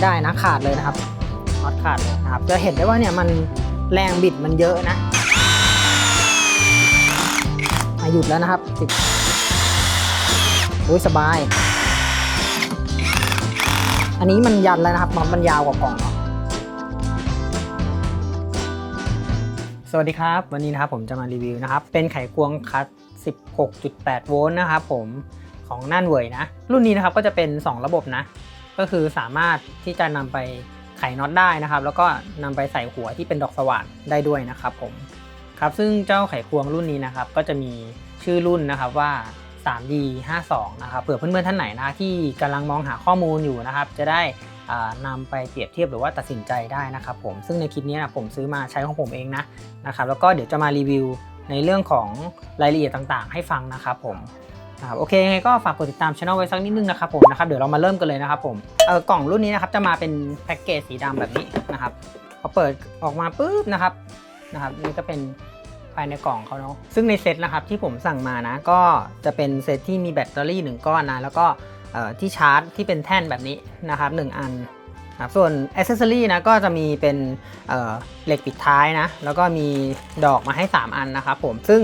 ไม่ได้นะขาดเลยนะครับน็อตขาดเลยนะครับจะเห็นได้ว่าเนี่ยมันแรงบิดมันเยอะนะหยุดแล้วนะครับสิบอุ้ยสบาย อันนี้มันยันแล้วนะครับมันยาวกว่ากล่องเนาะสวัสดีครับ วันนี้นะครับผมจะมารีวิวนะครับ เป็นไขควงคัส16.8 โวลต์นะครับผมของน่านเว่ยนะ รุ่นนี้นะครับก็จะเป็น 2 ระบบนะ ก็คือสามารถที่จะนำไปไขน็อตได้นะครับ แล้วก็นำไปใส่หัวที่เป็นดอกสว่านได้ด้วยนะครับผมครับซึ่งเจ้าไขควงรุ่นนี้นะครับ ก็จะมีชื่อรุ่นนะครับว่า 3D 52 นะครับเผื่อเพื่อนๆท่านไหนนะที่กำลังมองหาข้อมูลอยู่นะครับ จะได้อ่านำไปเปรียบเทียบหรือว่าตัดสินใจได้นะครับผมซึ่งในคลิปนี้นะผมซื้อมาใช้ของผมเองนะนะครับ แล้วก็เดี๋ยวจะมารีวิวในเรื่องของรายละเอียดต่างๆ ให้ฟังนะครับผม นะครับโอเคยังไงก็ฝากกดติดตามช่องไว้สักนิดนึงนะครับผมนะครับเดี๋ยวเรามาเริ่มกันเลยนะครับผมเออกล่องรุ่นนี้นะครับจะมาเป็นแพ็กเกจสีดำแบบนี้นะครับพอเปิดออกมาปุ๊บนะครับนะครับนี่ก็เป็นภายในกล่องเขาเนาะซึ่งในเซตนะครับที่ผมสั่งมานะก็จะเป็นเซตที่มีแบตเตอรี่หนึ่งก้อนนะแล้วก็ที่ชาร์จที่เป็นแท่นแบบนี้นะครับหนึ่งอัน ครับส่วนอ c เซสซอรีนะก็จะมีเป็นเเหล็กปิดท้ายนะ แล้วก็มีดอกมาให้ 3 อันนะครับผมซึ่ง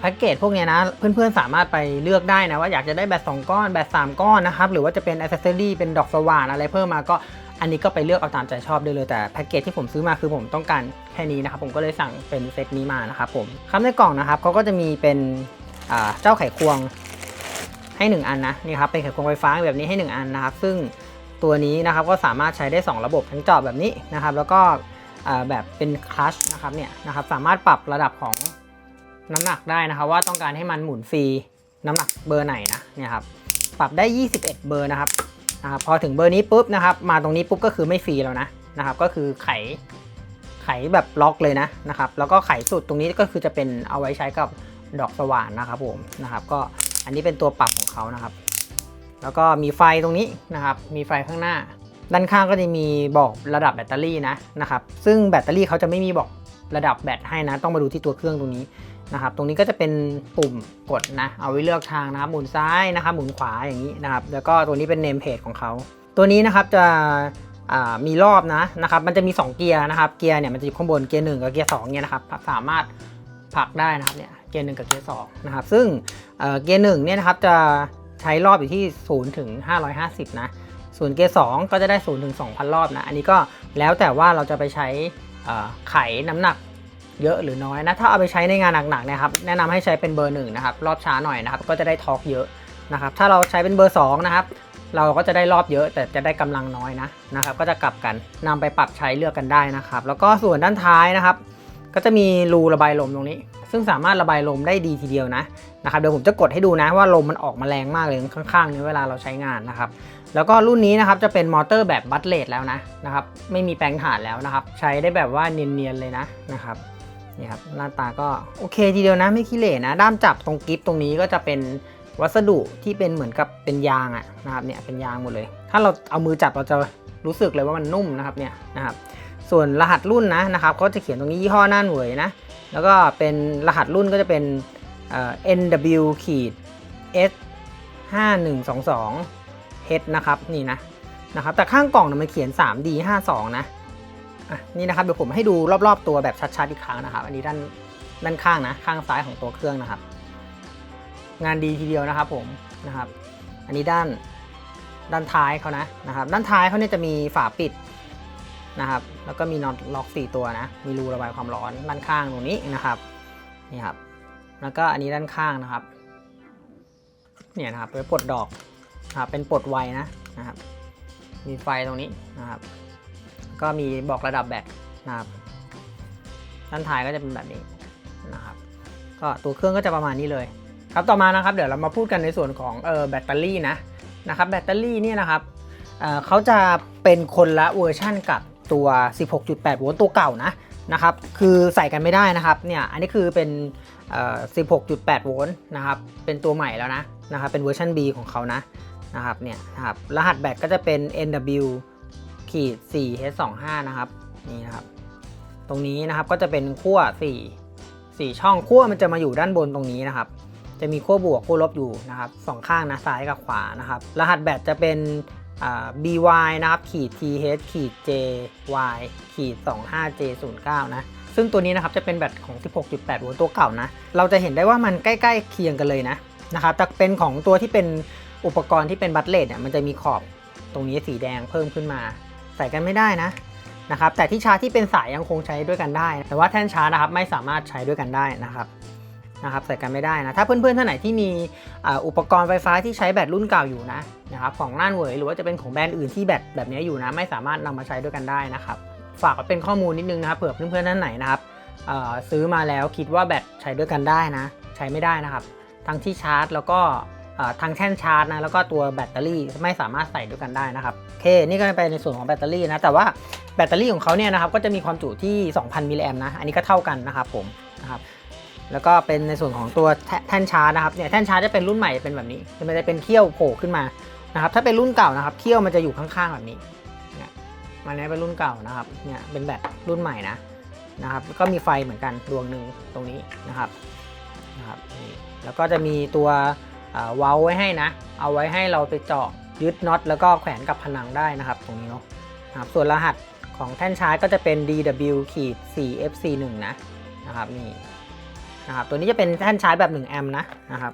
แพ็กเกจพวกเนี้ยนะ เพื่อนๆสามารถไปเลือกได้นะ ว่าอยากจะได้แบต2ก้อนแบต3ก้อนนะครับ หรือว่าจะเป็นอ c เซสซอรีเป็นดอกสว่านอะไรเพิ่มมาก็อันนี้ก็ไปเลือกเอาตามใจชอบได้เลยแต่แพ็กเกจที่ผมซื้อมาคือผมต้องการแค่นี้นะครับผมก็เลยสั่งเป็นเซตนี้มานะครับผมครับในกล่องนะครับเขาก็จะมีเป็นเจ้าไขควงให้ 1 อันนะนี่ครับเป็นไขควงไฟฟ้าแบบนี้ให้ 1 อันนะครับซึ่ง ตัวนี้นะครับก็สามารถใช้ได้ 2 ระบบทั้งจอแบบนี้นะครับแล้วก็แบบเป็นคลัชนะครับเนี่ยนะครับสามารถปรับระดับของน้ำหนักได้นะครับ ว่าต้องการให้มันหมุนฟรีน้ำหนักเบอร์ไหนนะเนี่ยครับปรับได้ 21 เบอร์นะครับนะครับพอถึงเบอร์นี้ปุ๊บนะครับมาตรงนี้ปุ๊บก็คือไม่ฟรีแล้วนะนะครับก็คือไขไขแบบล็อกเลยนะนะครับแล้วก็ไขสุดตรงนี้ก็คือจะเป็นเอาไว้ใช้กับดอกสว่านนะครับผมนะครับก็อันนี้เป็นตัวปรับของเขานะครับ แล้วก็มีไฟตรงนี้นะครับ มีไฟข้างหน้า ด้านข้างก็จะมีบอกระดับแบตเตอรี่นะนะครับ ซึ่งแบตเตอรี่เขาจะไม่มีบอกระดับแบตให้นะ ต้องมาดูที่ตัวเครื่องตรงนี้นะครับ ตรงนี้ก็จะเป็นปุ่มกดนะ เอาไว้เลือกทางนะครับ หมุนซ้ายนะครับ หมุนขวาอย่างนี้นะครับ แล้วก็ตัวนี้เป็นเนมเพจของเขา ตัวนี้นะครับจะมีรอบนะนะครับ มันจะมี 2 เกียร์นะครับ เกียร์เนี่ยมันจะอยู่ข้างบน เกียร์หนึ่งกับเกียร์สองเนี่ยนะครับสามารถผลักได้นะครับเนี่ย เกียร์หนึ่งกับเกียร์สองนะครับ ซึ่งเอ่อเกียร์หนึ่งเนี่ยนะครับจะ ใช้รอบอยู่ที่ 0 ถึง 550 นะส่วนเกสองก็จะได้ 0 ถึง 2,000 รอบนะ อันนี้ก็แล้วแต่ว่าเราจะไปใช้เอ่อไขน้ำหนักเยอะหรือน้อยนะ ถ้าเอาไปใช้ในงานหนักๆนะครับแนะนำให้ใช้เป็นเบอร์หนึ่งนะครับรอบช้าหน่อยนะครับก็จะได้ทอร์กเยอะนะครับถ้าเราใช้เป็นเบอร์2นะครับเราก็จะได้รอบเยอะแต่จะได้กำลังน้อยนะนะครับก็จะกลับกันนำไปปรับใช้เลือกกันได้นะครับ แล้วก็ส่วนด้านท้ายนะครับ ก็จะมีรูระบายลมตรงนี้ ซึ่งสามารถระบายลมได้ดีทีเดียวนะ นะครับเดี๋ยวผมจะกดให้ดูนะว่าลมมันออกมาแรงมากเลยข้างๆนี้เวลาเราใช้งานนะครับแล้วก็รุ่นนี้นะครับจะเป็นมอเตอร์แบบบัตเลตแล้วนะนะครับไม่มีแปลงถ่านแล้วนะครับ ใช้ได้แบบว่าเนียนๆเลยนะนะครับนี่ครับหน้าตาก็โอเคทีเดียวนะไม่ขี้เหร่นะด้ามจับตรงกิฟตรงนี้ก็จะเป็นวัสดุที่เป็นเหมือนกับเป็นยางอะนะครับเนี่ยเป็นยางหมดเลย ถ้าเราเอามือจับเราจะรู้สึกเลยว่ามันนุ่มนะครับเนี่ยนะครับส่วนรหัสรุ่นนะนะครับเขาจะเขียนตรงนี้ยี่ห้อน่านเหวยนะแล้วก็เป็นรหัสรุ่นก็จะเป็น NW ขีด S 5122 H นะครับนี่นะนะครับแต่ข้างกล่องเนี่ยมันเขียน 3D 52นะอะนี่นะครับเดี๋ยวผมให้ดูรอบๆตัวแบบชัดๆอีกครั้งนะครับ อันนี้ด้านด้านข้างนะข้างซ้ายของตัวเครื่องนะครับ งานดีทีเดียวนะครับผมนะครับ อันนี้ด้านด้านท้ายเขานะนะครับ ด้านท้ายเขาเนี่ยจะมีฝาปิดนะครับ แล้วก็มีน็อตล็อกสี่ตัวนะ มีรูระบายความร้อนด้านข้างตรงนี้นะครับนี่ครับ แล้วก็อันนี้ด้านข้างนะครับ เนี่ยนะครับไว้ปลดดอกนะครับเป็นปลดไวนะนะครับ มีไฟตรงนี้นะครับ ก็มีบอกระดับแบตนะครับ ด้านท้ายก็จะเป็นแบบนี้นะครับ ก็ตัวเครื่องก็จะประมาณนี้เลย ครับต่อมานะครับเดี๋ยวเรามาพูดกันในส่วนของเออแบตเตอรี่นะนะครับแบตเตอรี่เนี่ยนะครับเเขาจะเป็นคนละเวอร์ชั่นกับตัว 16.8 โวลต์ตัวเก่านะนะครับ คือใส่กันไม่ได้นะครับ เนี่ย อันนี้คือเป็น 16.8 โวลต์นะครับ เป็นตัวใหม่แล้วนะนะครับ เป็นเวอร์ชัน B ของเขานะนะครับ เนี่ยนะครับ รหัสแบตก็จะเป็น NW ขีด 4H25 นะครับ นี่นะครับ ตรงนี้นะครับก็จะเป็นขั้ว4 4 ช่องขั้วมันจะมาอยู่ด้านบนตรงนี้นะครับ จะมีขั้วบวกขั้วลบอยู่นะครับสองข้างนะซ้ายกับขวานะครับ รหัสแบตจะเป็น by นะครับขีด th ขีด jy ขีด 25j09 นะ ซึ่งตัวนี้นะครับจะเป็นแบตของ 16.8 โวลต์ตัวเก่านะ เราจะเห็นได้ว่ามันใกล้ๆเคียงกันเลยนะนะครับแต่เป็นของตัวที่เป็นอุปกรณ์ที่เป็นบัตเลตเนี่ยมันจะมีขอบตรงนี้สีแดงเพิ่มขึ้นมา ใส่กันไม่ได้นะนะครับแต่ที่ชาร์จที่เป็นสายยังคงใช้ด้วยกันได้ แต่ว่าแท่นชาร์จนะครับไม่สามารถใช้ด้วยกันได้นะครับนะครับใส่กันไม่ได้นะถ้าเพื่อนๆท่านไหนที่มีอุปกรณ์ไฟฟ้าที่ใช้แบตรุ่นเก่าอยู่นะนะครับของน่านเวยหรือว่าจะเป็นของแบรนด์อื่นที่แบตแบบนี้อยู่นะ ไม่สามารถนำมาใช้ด้วยกันได้นะครับ ฝากเป็นข้อมูลนิดนึงนะครับเผื่อเพื่อนๆท่านไหนนะครับซื้อมาแล้วคิดว่าแบตใช้ด้วยกันได้นะ ใช้ไม่ได้นะครับ ทั้งที่ชาร์จ แล้วก็ทั้งแท่นชาร์จนะแล้วก็ตัวแบตเตอรี่ไม่สามารถใส่ด้วยกันได้นะครับโอเคนี่ก็เป็นในส่วนของแบตเตอรี่นะแต่ว่าแบตเตอรี่ของเขาเนี่ยนะครับก็จะมีความจุที่ 2,000 มิลลิแอมนะอันนี้ก็เท่ากันนะครับผมนะครับแล้วก็เป็นในส่วนของตัวแท่นชาร์จนะครับเนี่ยแท่นชาร์จจะเป็นรุ่นใหม่เป็นแบบนี้มันจะเป็นเขี้ยวโผล่ขึ้นมานะครับถ้าเป็นรุ่นเก่านะครับเขี้ยวมันจะอยู่ข้างๆแบบนี้ มันนี้เป็นรุ่นเก่านะครับ เนี่ยเป็นแบตรุ่นใหม่นะนะครับก็มีไฟเหมือนกันดวงหนึ่งตรงนี้นะครับนะครับนี่แล้วก็จะมีตัวเว้าไว้ให้นะ เอาไว้ให้เราไปเจาะยึดน็อตแล้วก็แขวนกับผนังได้นะครับ ตรงนี้เนาะนะครับส่วนรหัสของแท่นชาร์จก็จะเป็น DW ขีด 4FC1 นะนะครับนี่นะครับตัวนี้จะเป็นแท่นชาร์จแบบ 1 แอมป์นะนะครับ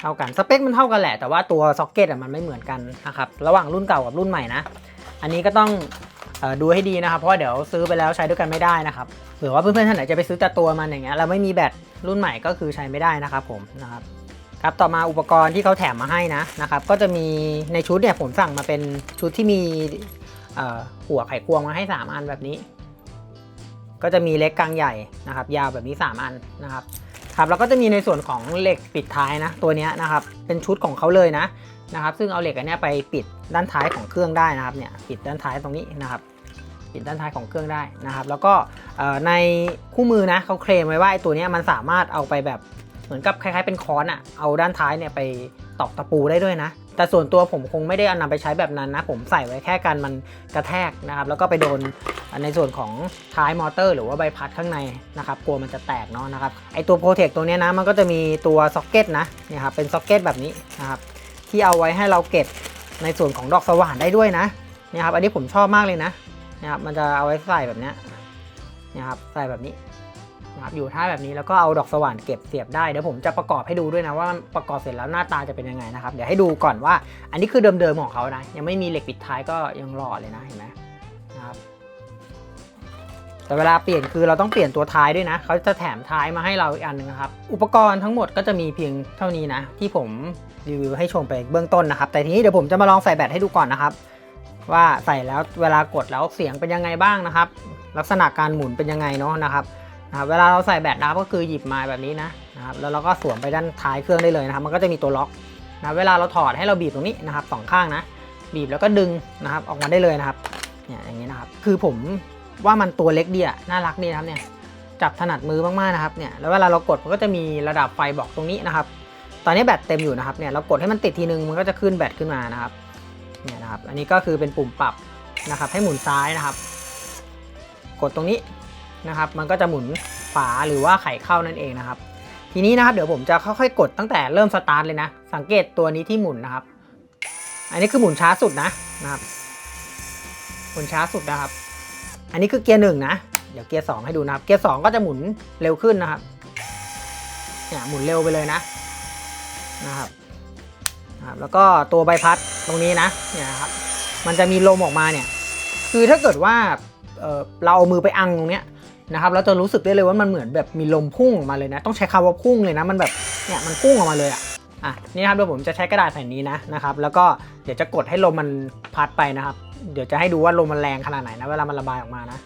เท่ากันสเปคมันเท่ากันแหละแต่ว่าตัวซ็อกเก็ตอะมันไม่เหมือนกันนะครับระหว่างรุ่นเก่ากับรุ่นใหม่นะ อันนี้ก็ต้อง ดูให้ดีนะครับ เพราะเดี๋ยวซื้อไปแล้วใช้ด้วยกันไม่ได้นะครับเผื่อว่าเพื่อนๆท่านไหนจะไปซื้อแต่ตัวมันอย่างเงี้ยแล้วไม่มีแบตรุ่นใหม่ก็คือใช้ไม่ได้นะครับผมนะครับครับต่อมาอุปกรณ์ที่เขาแถมมาให้นะนะครับก็จะมีในชุดเนี่ยผมสั่งมาเป็นชุดที่มีหัวไขควงมาให้ 3 อันแบบนี้ ก็จะมีเล็กกลางใหญ่นะครับ ยาวแบบนี้ 3 อันนะครับครับแล้วก็จะมีในส่วนของเหล็กปิดท้ายนะตัวนี้นะครับเป็นชุดของเขาเลยนะนะครับ ซึ่งเอาเหล็กอันเนี้ยไปปิดด้านท้ายของเครื่องได้นะครับเนี่ยปิดด้านท้ายตรงนี้นะครับ ปิดด้านท้ายของเครื่องได้นะครับ แล้วก็ในคู่มือนะเขาเคลมไว้ว่าไอ้ตัวนี้มันสามารถเอาไปแบบเหมือนกับคล้ายๆเป็นค้อนอะ่ะเอาด้านท้ายเนี่ยไปตอกตะปูได้ด้วยนะ แต่ส่วนตัวผมคงไม่ได้เอานำไปใช้แบบนั้นนะ ผมใส่ไว้แค่กันมันกระแทกนะครับ แล้วก็ไปโดนในส่วนของท้ายมอเตอร์หรือว่าใบพัดข้างในนะครับ กลัวมันจะแตกเนาะนะครับ ไอตัวโปรเทคตัวนี้นะ มันก็จะมีตัวซ็อกเก็ตนะ เนี่ยครับ เป็นซ็อกเก็ตแบบนี้นะครับ ที่เอาไว้ให้เราเก็บในส่วนของดอกสว่านได้ด้วยนะ เนี่ยครับ อันนี้ผมชอบมากเลยนะ นะครับมันจะเอาไว้ใส่แบบนี้นี่ยครับใส่แบบนี้นะครับอยู่ท่าแบบนี้แล้วก็เอาดอกสว่านเก็บเสียบได้เดี๋ยวผมจะประกอบให้ดูด้วยนะว่าประกอบเสร็จแล้วหน้าตาจะเป็นยังไงนะครับเดี๋ยวให้ดูก่อนว่า อันนี้คือเดิมๆของเขานะยังไม่มีเหล็กปิดท้ายก็ยังหล่อเลยนะเห็นไหมนะครับแต่เวลาเปลี่ยนคือเราต้องเปลี่ยนตัวท้ายด้วยนะเขาจะแถมท้ายมาให้เราอีกอันหนึงนะครับ อุปกรณ์ทั้งหมดก็จะมีเพียงเท่านี้นะ ที่ผมรีวิวให้ชมไปเบื้องต้นนะครับ แต่ทีนี้เดี๋ยวผมจะมาลองใส่แบตให้ดูก่อนนะครับ ว่าใส่แล้วเวลากดแล้วเสียงเป็นยังไงบ้างนะครับ ลักษณะการหมุนเป็นยังไงเนาะนะครับนะครับเวลาเราใส่แบตนะครับก็คือหยิบมาแบบนี้นะนะครับแล้วเราก็สวมไปด้านท้ายเครื่องได้เลยนะครับ มันก็จะมีตัวล็อกนะเวลาเราถอดให้เราบีบตรงนี้นะครับสองข้างนะบีบแล้วก็ดึงนะครับออกมาได้เลยนะครับเนี่ยอย่างนี้นะครับ คือผมว่ามันตัวเล็กดีอะน่ารักดีนะครับเนี่ยจับถนัดมือมากๆนะครับเนี่ยแล้วเวลาเรากดมันก็จะมีระดับไฟบอกตรงนี้นะครับ ตอนนี้แบตเต็มอยู่นะครับเนี่ยเรากดให้มันติดทีนึงมันก็จะขึ้นแบตขึ้นมานะครับ เนี่ยนะครับ อันนี้ก็คือเป็นปุ่มปรับนะครับ ให้หมุนซ้ายนะครับ กดตรงนี้นะครับ มันก็จะหมุนฝาหรือว่าไขเข้านั่นเองนะครับ ทีนี้นะครับเดี๋ยวผมจะค่อยๆกดตั้งแต่เริ่มสตาร์ทเลยนะ สังเกตตัวนี้ที่หมุนนะครับ อันนี้คือหมุนช้าสุดนะนะครับหมุนช้าสุดนะครับ อันนี้คือเกียร์หนึ่งนะ เดี๋ยวเกียร์สองให้ดูนะครับ เกียร์สองก็จะหมุนเร็วขึ้นนะครับ เนี่ยหมุนเร็วไปเลยนะนะครับ ครับแล้วก็ตัวใบพัดตรงนี้นะเนี่ยครับมันจะมีลมออกมาเนี่ยคือถ้าเกิดว่าเเราเอามือไปอังตรงเนี้ยนะครับเราจะรู้สึกได้เลยว่ามันเหมือนแบบมีลมพุ่งออกมาเลยนะ ต้องใช้คำว่าพุ่งเลยนะมันแบบเนี่ยมันพุ่งออกมาเลยอะอะนี่ครับเดี๋ยวผมจะใช้กระดาษแผ่นนี้นะนะครับ แล้วก็เดี๋ยวจะกดให้ลมมันพัดไปนะครับ เดี๋ยวจะให้ดูว่าลมมันแรงขนาดไหนนะเวลามันระบายออกมานะ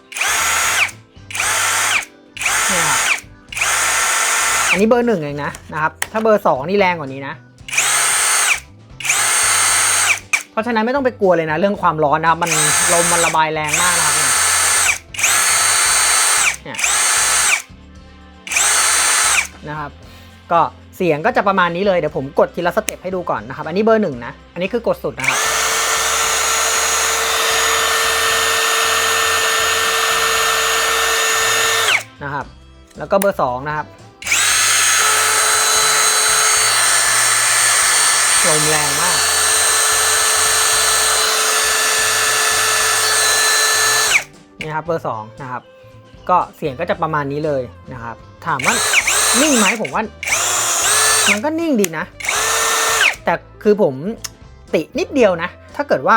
นี่ครับอันนี้เบอร์หนึ่งเองนะนะครับ ถ้าเบอร์สองนี่แรงกว่านี้นะ เพราะฉะนั้นไม่ต้องไปกลัวเลยนะ เรื่องความร้อนนะครับมันลมมันระบายแรงมากนะครับเนี่ยนะครับ ก็เสียงก็จะประมาณนี้เลยเดี๋ยวผมกดทีละสเต็ปให้ดูก่อนนะครับ อันนี้เบอร์หนึ่งนะ อันนี้คือกดสุดนะครับนะครับ แล้วก็เบอร์สองนะครับลมแรงมาก นะครับเบอร์สองนะครับก็เสียงก็จะประมาณนี้เลยนะครับ ถามว่านิ่งไหมผมว่า มันก็นิ่งดีนะ แต่คือผมตินิดเดียวนะ ถ้าเกิดว่า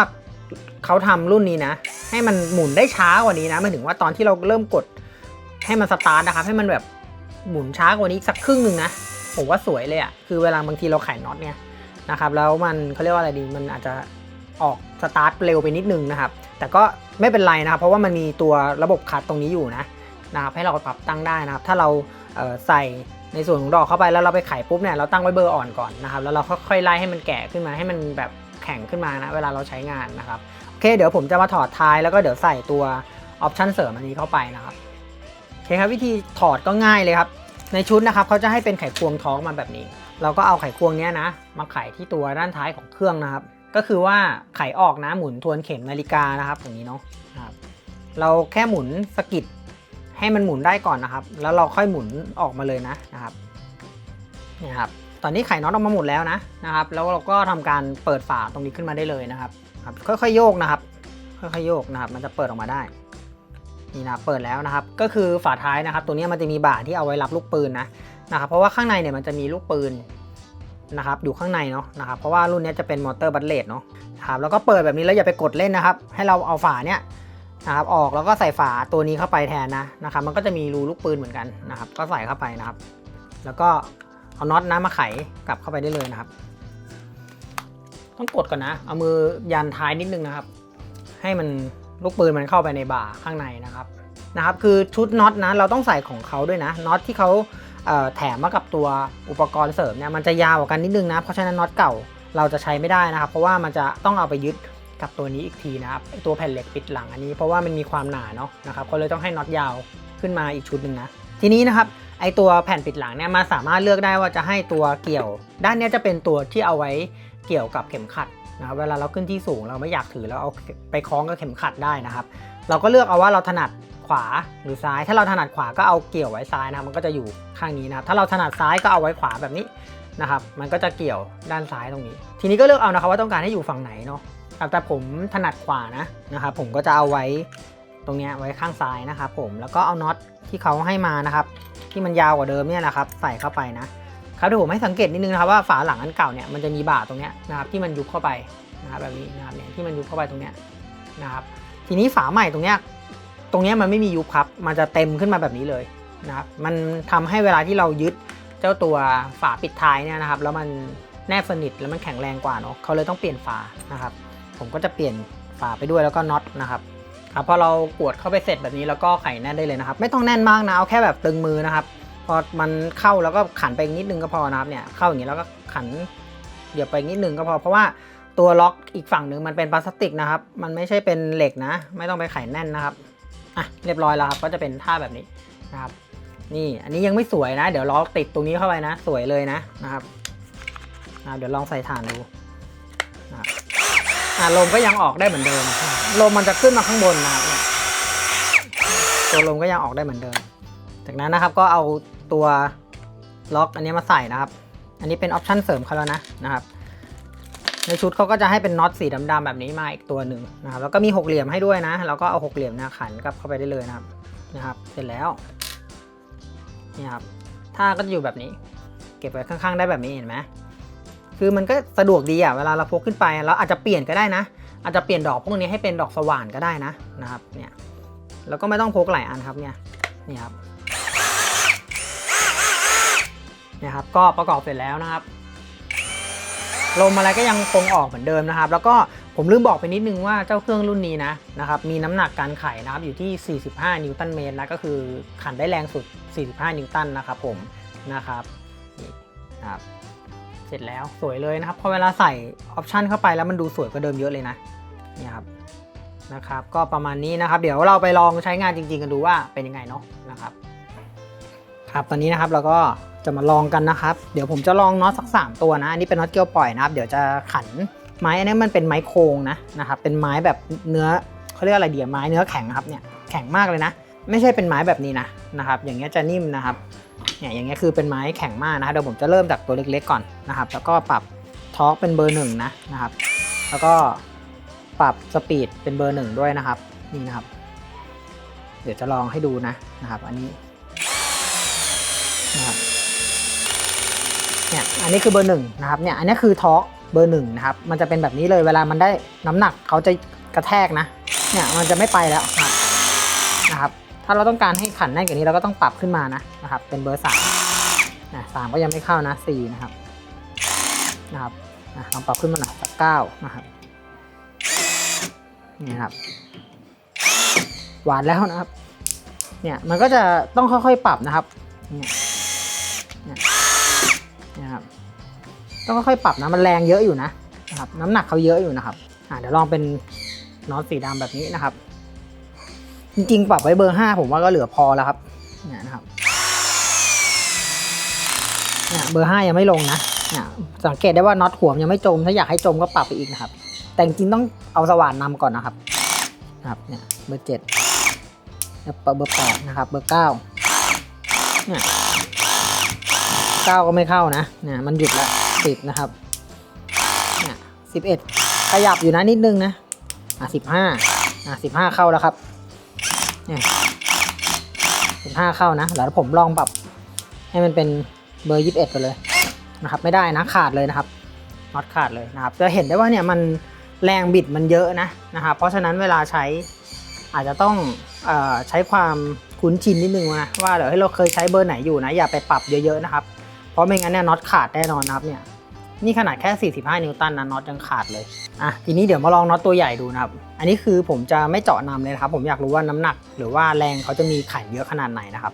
เขาทำรุ่นนี้นะ ให้มันหมุนได้ช้ากว่านี้นะหมายถึงว่าตอนที่เราเริ่มกดให้มันสตาร์ทนะครับ ให้มันแบบหมุนช้ากว่านี้สักครึ่งหนึ่งนะผมว่าสวยเลยอะ่ะคือเวลาบางทีเราไขน็อตเนี่ยนะครับ แล้วมันเขาเรียกว่าอะไรดีมันอาจจะออกสตาร์ทเร็วไปนิดนึงนะครับ แต่ก็ไม่เป็นไรนะครับเพราะว่ามันมีตัวระบบคัดตรงนี้อยู่นะนะครับให้เราปรับตั้งได้นะครับ ถ้าเราเใส่ในส่วนของดอกเข้าไปแล้วเราไปไขปุ๊บเนี่ยเราตั้งไว้เบอร์อ่อนก่อนนะครับแล้วเราค่อยๆไล่ให้มันแก่ขึ้นมาให้มันแบบแข็งขึ้นมานะเวลาเราใช้งานนะครับโอเค เดี๋ยวผมจะมาถอดท้ายแล้วก็เดี๋ยวใส่ตัวออปชันเสริมอันนี้เข้าไปนะครับโอเคครับวิธีถอดก็ง่ายเลยครับในชุดนะครับเขาจะให้เป็นไขควงท้องมาแบบนี้ เราก็เอาไขควงนี้นะ มาไขที่ตัวด้านท้ายของเครื่องนะครับ ก็คือว่าไขออกนะหมุนทวนเข็มนาฬิกานะครับอย่างนี้เนาะครับเราแค่หมุนสกิดให้มันหมุนได้ก่อนนะครับ แล้วเราค่อยหมุนออกมาเลยนะนะครับนี่ครับตอนนี้ไขน็อตออกมาหมดแล้วนะนะครับ แล้วเราก็ทำการเปิดฝาตรงนี้ขึ้นมาได้เลยนะครับครับค่อยๆโยกนะครับ ค่อยๆโยกนะครับ มันจะเปิดออกมาได้นี่นะเปิดแล้วนะครับ ก็คือฝาท้ายนะครับ ตัวนี้มันจะมีบ่าที่เอาไว้รับลูกปืนนะนะครับ เพราะว่าข้างในเนี่ยมันจะมีลูกปืน นะครับอยู่ข้างในเนาะนะครับเพราะว่ารุ่นนี้จะเป็นมอเตอร์บัตเลตเนาะนะครับแล้วก็เปิดแบบนี้แล้วอย่าไปกดเล่นนะครับ ให้เราเอาฝาเนี่ยนะครับออกแล้วก็ใส่ฝาตัวนี้เข้าไปแทนนะนะครับ มันก็จะมีรูลูกปืนเหมือนกันนะครับ ก็ใส่เข้าไปนะครับ แล้วก็เอาน็อตนะมาไขกลับเข้าไปได้เลยนะครับ ต้องกดก่อนนะ เอามือยันท้ายนิดนึงนะครับ ให้มันลูกปืนมันเข้าไปในบ่าข้างในนะครับนะครับ คือชุดน็อตนะเราต้องใส่ของเขาด้วยนะน็อตที่เขา แถมมากับตัวอุปกรณ์เสริมเนี่ยมันจะยาวกว่ากันนิดนึงนะเพราะฉะนั้นน็อตเก่าเราจะใช้ไม่ได้นะครับ เพราะว่ามันจะต้องเอาไปยึดกับตัวนี้อีกทีนะครับไอ้ตัวแผ่นเหล็กปิดหลังอันนี้เพราะว่ามันมีความหนาเนาะนะครับก็เลยต้องให้น็อตยาวขึ้นมาอีกชุดหนึ่งนะทีนี้นะครับไอตัวแผ่นปิดหลังเนี่ยมันสามารถเลือกได้ว่าจะให้ตัวเกี่ยว ด้านนี้จะเป็นตัวที่เอาไว้เกี่ยวกับเข็มขัดนะครับเวลาเราขึ้นที่สูงเราไม่อยากถือเราเอาไปคล้องกับเข็มขัดได้นะครับ เราก็เลือกเอาว่าเราถนัด ขวาหรือซ้าย ถ้าเราถนัดขวาก็เอาเกี่ยวไว้ซ้ายนะครับ มันก็จะอยู่ข้างนี้นะครับ ถ้าเราถนัดซ้ายก็เอาไว้ขวาแบบนี้นะครับ มันก็จะเกี่ยวด้านซ้ายตรงนี้ ทีนี้ก็เลือกเอานะครับว่าต้องการให้อยู่ฝั่งไหนเนาะแต่ผมถนัดขวานะนะครับ ผมก็จะเอาไว้ตรงนี้ไว้ข้างซ้ายนะครับผม แล้วก็เอาน็อตที่เขาให้มานะครับ ที่มันยาวกว่าเดิมเนี่ยนะครับ ใส่เข้าไปนะครับเดี๋ยวผมให้สังเกตนิดนึงนะครับว่าฝาหลังอันเก่าเนี่ยมันจะมีบ่าตรงนี้นะครับที่มันยุบเข้าไปนะครับแบบนี้นะครับเนี่ยที่มันยุบเข้าไปตรงนี้นะครับทีนี้ฝาใหม่ตรงเนี้ย ตรงนี้มันไม่มียุบครับ มันจะเต็มขึ้นมาแบบนี้เลยนะครับ มันทำให้เวลาที่เรายึดเจ้าตัวฝาปิดท้ายเนี่ยนะครับ แล้วมันแนบสนิทแล้วมันแข็งแรงกว่าเนาะเขาเลยต้องเปลี่ยนฝานะครับ ผมก็จะเปลี่ยนฝาไปด้วยแล้วก็น็อตนะครับครับพอเรากวดเข้าไปเสร็จแบบนี้แล้วก็ไขแน่นได้เลยนะครับ ไม่ต้องแน่นมากนะเอาแค่แบบตึงมือนะครับ พอมันเข้าแล้วก็ขันไปนิดนึงก็พอนะครับเนี่ยเข้าอย่างนี้แล้วก็ขันเดี๋ยวไปนิดนึงก็พอเพราะว่าตัวล็อกอีกฝั่งหนึ่งมันเป็นพลาสติกนะครับ มันไม่ใช่เป็นเหล็กนะ ไม่ต้องไปไขแน่นนะครับ อะเรียบร้อยแล้วครับก็จะเป็นท่าแบบนี้นะครับ นี่อันนี้ยังไม่สวยนะ เดี๋ยวล็อกติดตรงนี้เข้าไปนะ สวยเลยนะนะครับเดี๋ยวลองใส่ถ่านดูนะครับอะลมก็ยังออกได้เหมือนเดิม ลมมันจะขึ้นมาข้างบนนะครับตัวลมก็ยังออกได้เหมือนเดิม จากนั้นนะครับก็เอาตัวล็อกอันนี้มาใส่นะครับ อันนี้เป็นออปชั่นเสริมเขาแล้วนะนะครับ ในชุดเขาก็จะให้เป็นน็อตสีดำๆแบบนี้มาอีกตัวหนึ่งนะครับแล้วก็มีหกเหลี่ยมให้ด้วยนะแล้วก็เอาหกเหลี่ยมนะขันกลับเข้าไปได้เลยนะครับนะครับ เสร็จแล้วนี่ครับท่าก็จะอยู่แบบนี้ เก็บไว้ข้างๆ ได้แบบนี้เห็นไหมคือมันก็สะดวกดีอะเวลาเราพกขึ้นไปแล้วอาจจะเปลี่ยนก็ได้นะ อาจจะเปลี่ยนดอกพวกนี้ให้เป็นดอกสว่านก็ได้นะนะครับเนี่ยแล้วก็ไม่ต้องพกหลายอันครับเนี่ยนี่ครับเนี่ยครับก็ประกอบเสร็จแล้วนะครับ ลมอะไรก็ยังคงออกเหมือนเดิมนะครับ แล้วก็ผมลืมบอกไปนิดนึงว่าเจ้าเครื่องรุ่นนี้นะนะครับมีน้ำหนักการไขนะครับอยู่ที่ 45 นิวตันเมตรนะก็คือขันได้แรงสุด 45 นิวตันนะครับผมนะครับนี่ครับเสร็จแล้วสวยเลยนะครับพอเวลาใส่ออปชันเข้าไปแล้วมันดูสวยกว่าเดิมเยอะเลยนะนี่ครับนะครับ ก็ประมาณนี้นะครับ เดี๋ยวเราไปลองใช้งานจริง ๆ กันดูว่าเป็นยังไงเนาะนะครับ ครับตอนนี้นะครับเราก็จะมาลองกันนะครับ เดี๋ยวผมจะลองน็อตสัก 3 ตัวนะอันนี้เป็นน็อตเกลียวปล่อยนะครับ เดี๋ยวจะขันไม้อันนี้มันเป็นไม้โครงนะนะครับเป็นไม้แบบเนื้อเขาเรียกอะไรเดียวไม้เนื้อแข็งครับเนี่ยแข็งมากเลยนะ ไม่ใช่เป็นไม้แบบนี้นะนะครับอย่างเงี้ยจะนิ่มนะครับเนี่ยอย่างเงี้ยคือเป็นไม้แข็งมากนะเดี๋ยวผมจะเริ่มจากตัวเล็กๆก่อนนะครับ แล้วก็ปรับทอร์กเป็นเบอร์หนึ่งนะนะครับ แล้วก็ปรับสปีดเป็นเบอร์หนึ่งด้วยนะครับนี่นะครับ เดี๋ยวจะลองให้ดูนะนะครับ อันนี้ นะครับเนี่ยอันนี้คือเบอร์หนึ่งนะครับเนี่ยอันนี้คือทอเบอร์หนึ่งนะครับมันจะเป็นแบบนี้เลยเวลามันได้น้ำหนักเขาจะกระแทกนะเนี่ยมันจะไม่ไปแล้วนะครับถ้าเราต้องการให้ขันแน่นกว่านี้เราก็ต้องปรับขึ้นมานะนะครับเป็นเบอร์สามนะสามก็ยังไม่เข้านะสี่นะครับนะครับนะลองปรับขึ้นมาหน่อยสักเก้านะครับนี่ครับ หวานแล้วนะครับเนี่ยมันก็จะต้องค่อยๆปรับนะครับเนี่ย ครับ ต้องค่อยๆปรับนะมันแรงเยอะอยู่นะนะครับน้ำหนักเขาเยอะอยู่นะครับอ่าเดี๋ยวลองเป็นน็อตสีดำแบบนี้นะครับ จริงๆ ปรับไว้เบอร์ห้าผมว่าก็เหลือพอแล้วครับเนี่ยนะครับเนี่ยเบอร์ห้ายังไม่ลงนะเนี่ยสังเกตได้ว่าน็อตหัวมันยังไม่จม ถ้าอยากให้จมก็ปรับไปอีกนะครับ แต่จริงๆต้องเอาสว่านนำก่อนนะครับนะครับเนี่ยเบอร์เจ็ดเบอร์แปดนะครับ เบอร์เก้าเนี่ย ก้าก็ไม่เข้านะเนี่ยมันหยุดละสิบนะครับเนี่ยสิบเอ็ดขยับอยู่นะนิดนึงนะอะสิบห้าอะสิบห้าเข้าแล้วครับเนี่ยสิบห้าเข้านะแล้วผมลองปรับให้มันเป็นเบอร์ยี่สิบเอ็ดไปเลยนะครับ ไม่ได้นะขาดเลยนะครับน็อตขาดเลยนะครับจะเห็นได้ว่าเนี่ยมันแรงบิดมันเยอะนะนะครับเพราะฉะนั้นเวลาใช้อาจจะต้องอใช้ความคุ้นชินนิดนึงนะว่าเดี๋ยวให้เราเคยใช้เบอร์ไหนอยู่นะอย่าไปปรับเยอะๆนะครับ ราะไม่งั้นเนี่ยน็อตขาดแน่นอนนะครับเนี่ยนี่ขนาดแค่ 45 นิวตันนะน็อตยังขาดเลยอะทีนี้เดี๋ยวมาลองน็อตตัวใหญ่ดูนะครับ อันนี้คือผมจะไม่เจาะนำเลยนะครับ ผมอยากรู้ว่าน้ำหนัก หรือว่าแรงเขาจะมีขันเยอะขนาดไหนนะครับ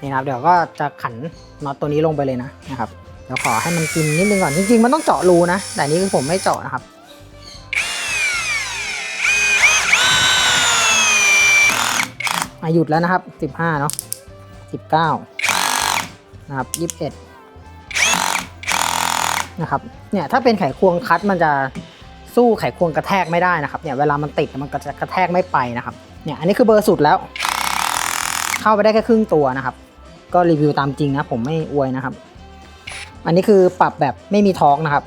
นี่นะครับเดี๋ยวก็จะขันน็อตตัวนี้ลงไปเลยนะนะครับเดี๋ยวขอให้มันกินนิดนึงก่อนจริงๆมันต้องเจาะรูนะ แต่นี้คือผมไม่เจาะนะครับอะหยุดแล้วนะครับ 15 เนาะ19 นะครับ 21 นะครับเนี่ยถ้าเป็นไขควงคัดมันจะสู้ไขควงกระแทกไม่ได้นะครับเนี่ยเวลามันติดมันก็จะกระแทกไม่ไปนะครับเนี่ยอันนี้คือเบอร์สุดแล้ว เข้าไปได้แค่ครึ่งตัวนะครับ ก็รีวิวตามจริงนะผมไม่อวยนะครับ อันนี้คือปรับแบบไม่มีทอกนะครับ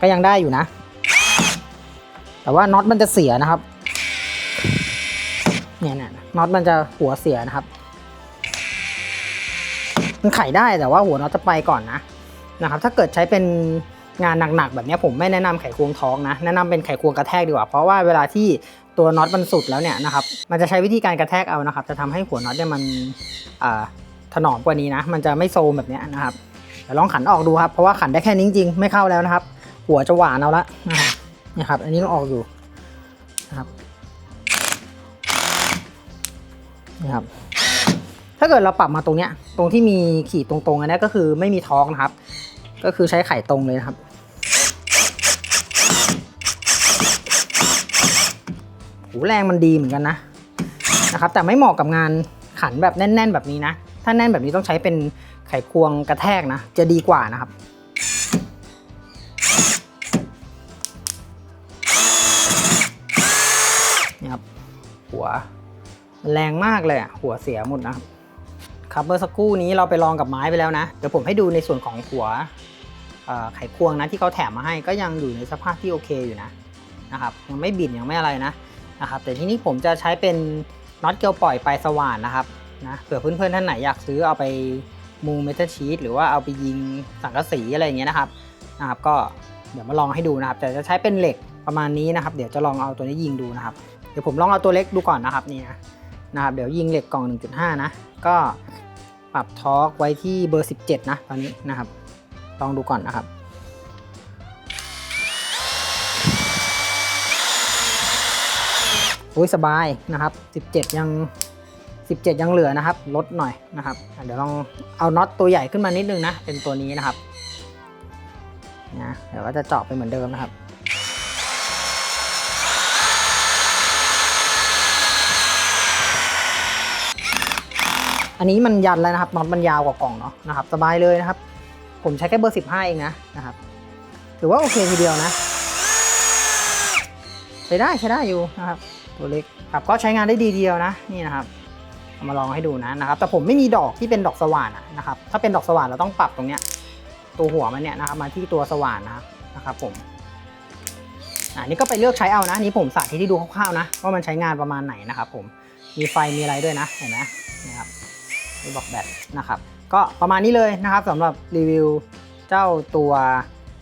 ก็ยังได้อยู่นะ แต่ว่าน็อตมันจะเสียนะครับเนี่ยเนี่ยน็อตมันจะหัวเสียนะครับ มันไขได้แต่ว่าหัวน็อตจะไปก่อนนะ นะครับถ้าเกิดใช้เป็นงานหนักๆแบบนี้ผมไม่แนะนำไขควงท้องนะแนะนำเป็นไขควงกระแทกดีกว่า เพราะว่าเวลาที่ตัวน็อตมันสุดแล้วเนี่ยนะครับมันจะใช้วิธีการกระแทกเอานะครับ จะทำให้หัวน็อตเนี่ยมันถนอมกว่านี้นะ มันจะไม่โซมแบบนี้นะครับเดี๋ยวลองขันออกดูครับเพราะว่าขันได้แค่นี้จริงๆไม่เข้าแล้วนะครับ หัวจะหวานเอาละนะครับนี่ครับอันนี้ต้องออกอยู่นะครับนี่ครับถ้าเกิดเราปรับมาตรงเนี้ยตรงที่มีขีดตรงๆอันนี้ก็คือไม่มีท้องนะครับ ก็คือใช้ไข่ตรงเลยนะครับ หูแรงมันดีเหมือนกันนะนะครับ แต่ไม่เหมาะกับงานขันแบบแน่น ๆ แบบนี้นะ ถ้าแน่นแบบนี้ต้องใช้เป็นไขควงกระแทกนะ จะดีกว่านะครับนี่ครับ หัวแรงมากเลยอะ หัวเสียหมดนะครับครับเมื่อสักครู่นี้เราไปลองกับไม้ไปแล้วนะ เดี๋ยวผมให้ดูในส่วนของหัว ไขควงนะที่เขาแถมมาให้ก็ยังอยู่ในสภาพที่โอเคอยู่นะนะครับยังไม่บิดยังไม่อะไรนะนะครับแต่ที่นี้ผมจะใช้เป็นน็อตเกลียวปล่อยปลายสว่านนะครับนะเผื่อเพื่อนๆท่านไหนอยากซื้อเอาไปมุงเมทัลชีตหรือว่าเอาไปยิงสังกะสีอะไรอย่างเงี้ยนะครับนะครับ ก็เดี๋ยวมาลองให้ดูนะครับ แต่จะใช้เป็นเหล็กประมาณนี้นะครับ เดี๋ยวจะลองเอาตัวนี้ยิงดูนะครับ เดี๋ยวผมลองเอาตัวเล็กดูก่อนนะครับนี่นะนะครับเดี๋ยวยิงเหล็กกล่อง 1.5 นะ ก็ปรับทอร์กไว้ที่เบอร์ 17 นะตอนนี้นะครับ ลองดูก่อนนะครับ โอ้ยสบายนะครับ 17 ยัง 17 ยังเหลือนะครับ ลดหน่อยนะครับ เดี๋ยวลองเอาน็อตตัวใหญ่ขึ้นมานิดนึงนะ เป็นตัวนี้นะครับนะเดี๋ยวก็จะเจาะไปเหมือนเดิมนะครับอันนี้มันยันแล้วนะครับน็อตมันยาวกว่ากล่องเนาะนะครับสบายเลยนะครับ ผมใช้แค่เบอร์ 15 เองนะนะครับ ถือว่าโอเคทีเดียวนะ ใช้ได้ใช้ได้อยู่นะครับ ตัวเล็กครับก็ใช้งานได้ดีเดียวนะนี่นะครับเอามาลองให้ดูนะนะครับ แต่ผมไม่มีดอกที่เป็นดอกสว่านนะครับ ถ้าเป็นดอกสว่านเราต้องปรับตรงเนี้ยตัวหัวมันเนี่ยนะครับมาที่ตัวสว่านนะนะครับผมอ่านี่ก็ไปเลือกใช้เอานะนี่ผมสาธิตที่ดูคร่าวๆนะว่ามันใช้งานประมาณไหนนะครับ ผมมีไฟมีอะไรด้วยนะเห็นไหมนะครับมีบอกแบตนะครับ ก็ประมาณนี้เลยนะครับสำหรับรีวิวเจ้าตัว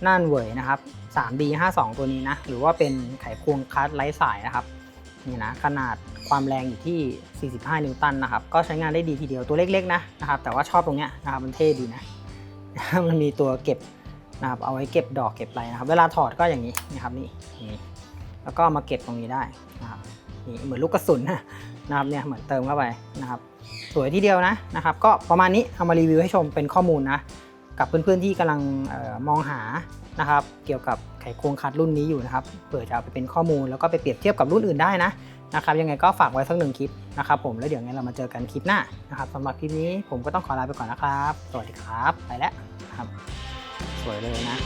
น่านเวยนะครับ 3B52 ตัวนี้นะ หรือว่าเป็นไขควงคัสไร้สายนะครับนี่นะขนาดความแรงอยู่ที่ 45 นิวตันนะครับ ก็ใช้งานได้ดีทีเดียวตัวเล็กๆนะนะครับ แต่ว่าชอบตรงเนี้ยนะครับมันเท่ดีนะ มันมีตัวเก็บนะครับเอาไว้เก็บดอกเก็บอะไรนะครับ เวลาถอดก็อย่างนี้นะครับนี่นี้แล้วก็มาเก็บตรงนี้ได้นะครับนี่เหมือนลูกกระสุนนะนะครับเนี่ยเหมือนเติมเข้าไปนะครับ สวยทีเดียวนะนะครับ ก็ประมาณนี้เอามารีวิวให้ชมเป็นข้อมูลนะกับเพื่อนๆที่กำลังออมองหานะครับเกี่ยวกับไขควงคัดรุ่นนี้อยู่นะครับเผื่อจะเอาไปเป็นข้อมูลแล้วก็ไปเปรียบเทียบกับรุ่นอื่นได้นะนะครับยังไงก็ฝากไว้สักหนึ่งคลิปนะครับผมแล้วเดี๋ยวไงเรามาเจอกันคลิปหน้านะครับสำหรับคลิปนี้ผมก็ต้องขอลาไปก่อนนะครับ สวัสดีครับ ไปแล้วครับ สวยเลยนะ